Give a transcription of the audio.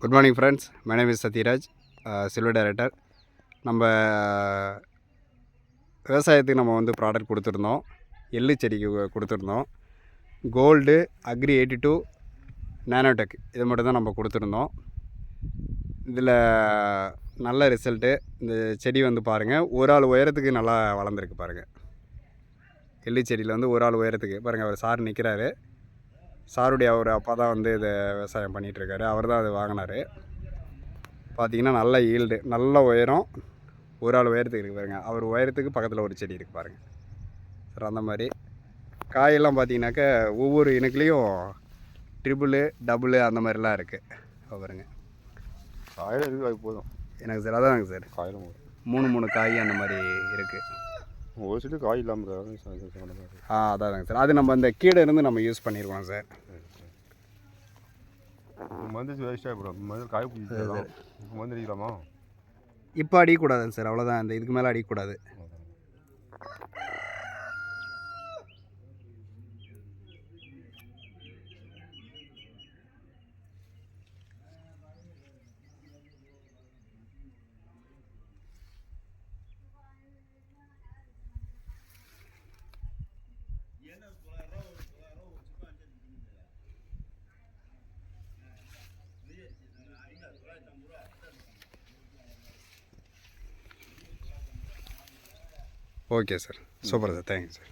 Good morning friends my name is Sathyaraj silver director நம்ம விவசாயத்துக்கு நம்ம வந்து ப்ராடக்ட் கொடுத்துருந்தோம். எள்ளு செடிக்கு கொடுத்துருந்தோம். Gold agri eighty two nanotech இது மட்டும் தான் நம்ம கொடுத்துருந்தோம். இதில் நல்ல ரிசல்ட்டு இந்த செடி வந்து பாருங்கள் ஒரு ஆள் உயரத்துக்கு நல்லா வளர்ந்துருக்கு பாருங்கள் எள்ளு செடியில் வந்து ஒரு ஆள் உயரத்துக்கு பாருங்கள் அவர் சார் நிற்கிறாரு. சாருடைய அவர் அப்பா தான் வந்து இதை விவசாயம் பண்ணிகிட்ருக்காரு. அவர் தான் அது வாங்கினார். பார்த்தீங்கன்னா நல்ல ஈல்டு நல்ல உயரம். ஒரு ஆள் உயரத்துக்கு இருக்குது பாருங்க. அவர் உயரத்துக்கு பக்கத்தில் ஒரு செடி இருக்குது பாருங்கள் சார் அந்த மாதிரி. காயெல்லாம் பார்த்தீங்கன்னாக்க ஒவ்வொரு இனக்குலேயும் ட்ரிபிளு டபுளு அந்த மாதிரிலாம் இருக்குது பாருங்க. காயில் இருக்குது அது போதும்? எனக்கு சார் அதாங்க சார். காயில் மூணு. மூணு காய் அந்த மாதிரி இருக்குது ஒரு சில காய் இல்லாமல். ஆ அதாங்க சார். அது நம்ம அந்த கீழே இருந்து நம்ம யூஸ் பண்ணிடுவோம் சார். மருந்து வேஸ்ட்டாக போடும் மருந்து காய் மருந்து அடிக்கலாமா? இப்போ அடிக்கக்கூடாதுங்க சார். அவ்வளோதான் இந்த இதுக்கு மேலே அடிக்கக்கூடாது. Okay sir super sir thank you sir